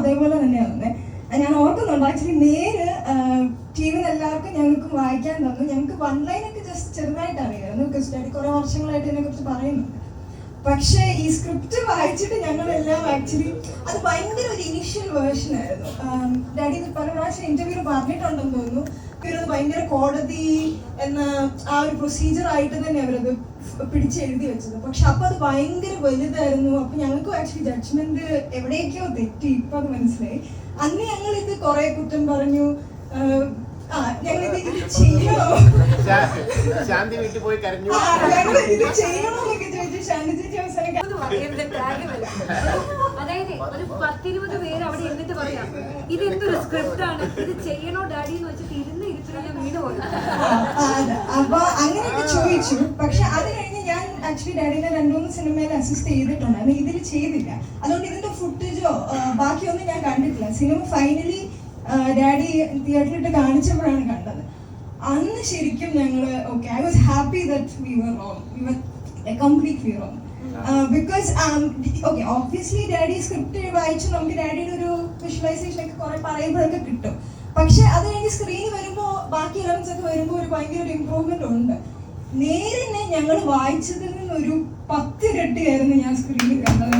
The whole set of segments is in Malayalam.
അതേപോലെ തന്നെയാണ്. ഞാൻ ഓർക്കുന്നുണ്ട്. ആക്ച്വലി നേര് ടി വിയിൽ എല്ലാവർക്കും ഞങ്ങൾക്ക് വായിക്കാൻ തന്നു. ഞങ്ങൾക്ക് വൺ ലൈനൊക്കെ ജസ്റ്റ് ചെറുതായിട്ട് അറിയായിരുന്നു ബിക്കോസ് ഡാഡി കുറെ വർഷങ്ങളായിട്ട് ഇതിനെ കുറിച്ച് പറയുന്നുണ്ട്. പക്ഷേ ഈ സ്ക്രിപ്റ്റ് വായിച്ചിട്ട് ഞങ്ങളെല്ലാം ആക്ച്വലി അത് ഭയങ്കര ഒരു ഇനീഷ്യൽ വേർഷൻ ആയിരുന്നു. ഡാഡി പല പ്രാവശ്യം ഇന്റർവ്യൂ പറഞ്ഞിട്ടുണ്ടെന്ന് തോന്നുന്നു. അത് ഭയങ്കര കോടതി എന്ന ആ ഒരു പ്രൊസീജിയർ ആയിട്ട് തന്നെ അവരത് പിടിച്ചെഴുതി വെച്ചത്. പക്ഷെ അപ്പൊ അത് ഭയങ്കര വലുതായിരുന്നു. അപ്പൊ ഞങ്ങൾക്ക് ആക്ച്വലി ജഡ്ജ്മെന്റ് എവിടെയൊക്കെയോ തെറ്റി. ഇപ്പൊ അത് മനസ്സിലായി. അന്ന് ഞങ്ങൾ ഇത് കുറെ കുറ്റം പറഞ്ഞു. ആ ഞങ്ങൾ ഇത് ഇത് ചെയ്യണോ? ശാന്തി വീട്ടിൽ പോയി കരഞ്ഞു. ഞങ്ങൾ ഇത് ചെയ്യണോ എന്നൊക്കെ ചോദിച്ചു ശാന്തി ചേച്ചി അവസാനം കാര്യമല്ല. ഒരു പത്തിരുപത് പേര് അവിടെ ഇരുന്നിട്ട് പറയാം ഇത് എന്തൊരു സ്ക്രിപ്റ്റ് ആണ്? ഇത് ചെയ്യണോ ഡാഡി എന്ന് വെച്ചിട്ട് ഇരുന്ന് ഇരുത്തില്ല വീട് പോയി. അപ്പൊ അങ്ങനെയൊക്കെ ചോദിച്ചു. പക്ഷെ അത് കഴിഞ്ഞ് ഞാൻ ആക്ച്വലി ഡാഡിനെ രണ്ടുമൂന്ന് സിനിമയിൽ അസിസ്റ്റ് ചെയ്തിട്ടുണ്ട് ചെയ്തിട്ടുണ്ടായിരുന്നു. ഇതിൽ ചെയ്തില്ല. അതുകൊണ്ട് ഇതിന്റെ ഫുട്ടേജോ ബാക്കിയൊന്നും ഞാൻ കണ്ടിട്ടില്ല. സിനിമ ഫൈനലി ഡാഡി തിയേറ്ററിലിട്ട് കാണിച്ചപ്പോഴാണ് കണ്ടത്. അന്ന് ശരിക്കും ഞങ്ങൾ okay I was happy that we were wrong we were completely wrong because okay obviously daddy script വായിച്ച് നമുക്ക് ഡാഡിയുടെ ഒരു വിഷ്വലൈസേഷൻ ഒക്കെ കുറെ പറയുമ്പോഴൊക്കെ കിട്ടും. പക്ഷെ അത് കഴിഞ്ഞ് സ്ക്രീനിൽ വരുമ്പോൾ ബാക്കി എലമെന്റ്സ് ഒക്കെ വരുമ്പോൾ ഒരു ഭയങ്കര ഒരു ഇമ്പ്രൂവ്മെന്റ് ഉണ്ട്. നേരിനെ ഞങ്ങൾ വായിച്ചതിൽ നിന്നൊരു പത്തിരട്ടിയായിരുന്നു ഞാൻ സ്ക്രീനിൽ കണ്ടത്.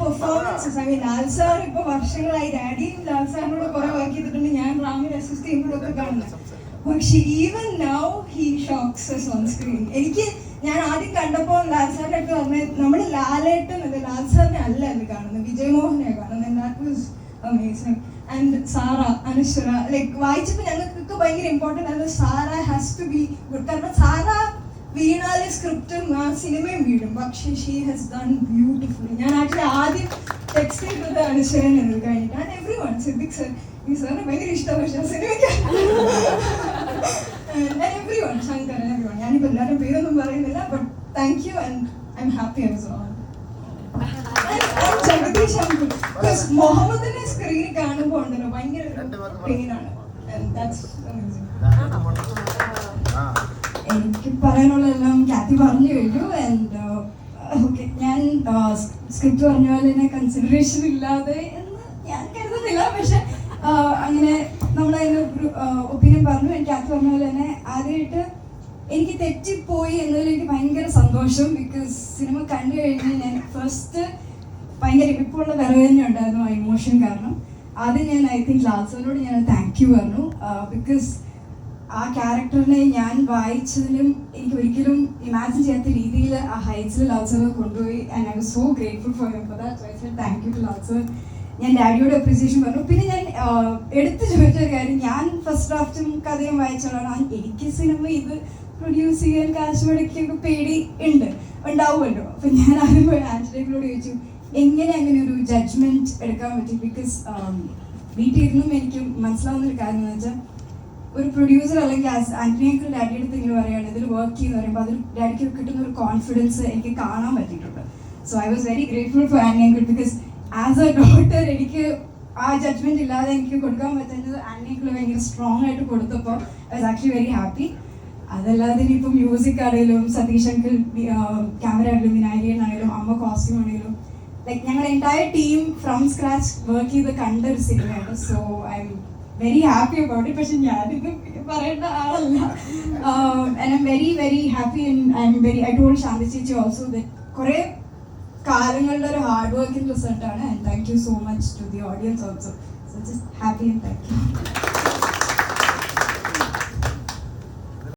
Performances I mean Lal sir ഇപ്പൊ വർഷങ്ങളായി ഡാഡിയും ലാൽ സാറിനോട് കുറെ വർക്ക് ചെയ്തിട്ടുണ്ട്. ഞാൻ റാമിൽ അസിസ്റ്റ് ചെയ്യുമ്പോഴൊക്കെ കാണുന്നത്. പക്ഷെ even now he shocks us on screen എനിക്ക് ഞാൻ ആദ്യം കണ്ടപ്പോൾ ലാൽ സാറിന്റെ അടുത്ത് പറഞ്ഞത് നമ്മൾ ലാലേട്ടൻ ലാൽ സാറിനെ അല്ല എന്ന് കാണുന്നത്. വിജയമോഹനെ കാണുന്നത്. That amazing and Sara Anaswara like വായിച്ചപ്പോൾ ഞങ്ങൾക്കൊക്കെ ഭയങ്കര ഇമ്പോർട്ടന്റ് ആയിരുന്നു. Sara has to be good കാരണം സാറ വീണാലെ സ്ക്രിപ്റ്റും ആ സിനിമയും വീഴും പക്ഷേ ഷീ ഹാസ് ഡൺ ബ്യൂട്ടിഫുൾ ഞാൻ ആക്ച്വലി ആദ്യം ടെക്സ്റ്റ് ചെയ്തത് അനുശ്വരൻ എന്ന് കഴിഞ്ഞിട്ട്. And everyone Siddique sir ഈ സാറിന് ഭയങ്കര ഇഷ്ടമാണ്. പക്ഷേ സിനിമയ്ക്ക് everyone Shankar everyone ഞാനിപ്പോൾ എല്ലാവരും പേരൊന്നും പറയുന്നില്ല but thank you and I am happy as on Jagadish uncle മുഹമ്മദിനെ സ്ക്രീനിൽ കാണുമ്പോൾ ഉണ്ടല്ലോ ഭയങ്കര പെയിനാണ് എനിക്ക് പറയാനുള്ളതെല്ലാം കാത്തി പറഞ്ഞു കഴിഞ്ഞു ആൻഡ് ഓക്കെ ഞാൻ സ്ക്രിപ്റ്റ് പറഞ്ഞ പോലെ തന്നെ കൺസിഡറേഷൻ ഇല്ലാതെ എന്ന് ഞാൻ കരുതുന്നില്ല പക്ഷെ അങ്ങനെ നമ്മളതിന് ഒപ്പീനിയൻ പറഞ്ഞു. എനിക്ക് അത് പറഞ്ഞ പോലെ തന്നെ ആദ്യമായിട്ട് എനിക്ക് തെറ്റിപ്പോയി എന്നതിൽ എനിക്ക് ഭയങ്കര സന്തോഷം. ബിക്കോസ് സിനിമ കണ്ടു കഴിഞ്ഞ് ഞാൻ ഫസ്റ്റ് ഭയങ്കര ഇപ്പുള്ള വിറവ് തന്നെ ഉണ്ടായിരുന്നു ആ ഇമോഷൻ കാരണം. ആദ്യം ഞാൻ ഐ തിങ്ക് ലാസ്റ്റിനോട് ഞാൻ താങ്ക് യു പറഞ്ഞു. ബിക്കോസ് ആ ക്യാരക്ടറിനെ ഞാൻ വായിച്ചതിലും എനിക്ക് ഒരിക്കലും ഇമാജിൻ ചെയ്യാത്ത രീതിയിൽ ആ ഹൈറ്റ്സിൽ ലാൽസർ കൊണ്ടുപോയി. And I was so grateful for him for that thank you to Lal sir ഞാൻ ഡാഡിയോട് അപ്രീസിയേഷൻ പറഞ്ഞു. പിന്നെ ഞാൻ എടുത്തു ചോദിച്ച ഒരു കാര്യം. ഞാൻ ഫസ്റ്റ് ഡ്രാഫ്റ്റും കഥയും വായിച്ചോളാണ് ആ എനിക്ക് സിനിമ ഇത് പ്രൊഡ്യൂസ് ചെയ്യാൻ കാശ് മുടക്കിയൊക്കെ പേടി ഉണ്ട്. ഉണ്ടാവുമല്ലോ. അപ്പം ഞാൻ ആദ്യം പോയി ആന്റണിയോട് ചോദിച്ചു എങ്ങനെ അങ്ങനെ ഒരു ജഡ്ജ്മെന്റ് എടുക്കാൻ പറ്റും? ബിക്കോസ് വീട്ടിൽ ഇരുന്നും എനിക്ക് മനസ്സിലാവുന്ന ഒരു കാര്യം എന്ന് വെച്ചാൽ ഒരു പ്രൊഡ്യൂസർ അല്ലെങ്കിൽ ആന്റണിയൊക്കെ ഡാഡിയുടെ അടുത്ത് ഇങ്ങനെ പറയുകയാണ് ഇതിൽ വർക്ക് ചെയ്യുന്ന പറയുമ്പോൾ അതിൽ ഡാഡിക്ക് കിട്ടുന്ന ഒരു കോൺഫിഡൻസ് എനിക്ക് കാണാൻ പറ്റിയിട്ടുണ്ട്. So I was very grateful for Antony uncle because as a daughter എനിക്ക് ആ ജഡ്ജ്മെന്റ് ഇല്ലാതെ എനിക്ക് കൊടുക്കാൻ പറ്റുന്നത് ആന്റണിയങ്കിൾ ഭയങ്കര സ്ട്രോങ് ആയിട്ട് കൊടുത്തപ്പോൾ I was actually very happy അതല്ലാതെ ഇനിയിപ്പോൾ മ്യൂസിക് ആണെങ്കിലും സതീഷ് അങ്കിൾ ക്യാമറ ആണെങ്കിലും വിനായകൻ ആണെങ്കിലും അമ്മ കോസ്റ്റ്യൂം ആണെങ്കിലും ലൈക്ക് ഞങ്ങൾ entire team from scratch work ചെയ്ത് കണ്ട ഒരു സിനിമയാണ് so I am very happy about it പക്ഷെ ഞാനിത് പറയേണ്ട ആളല്ല. And am very very happy I am very I told Shanthi ചേച്ചി ഓൾസോ ദറ്റ് കുറേ കാലങ്ങളുടെ ഒരു ഹാർഡ് വർക്കിംഗ് റിസൾട്ടാണ് and thank you so much to the audience also so just happy and thank you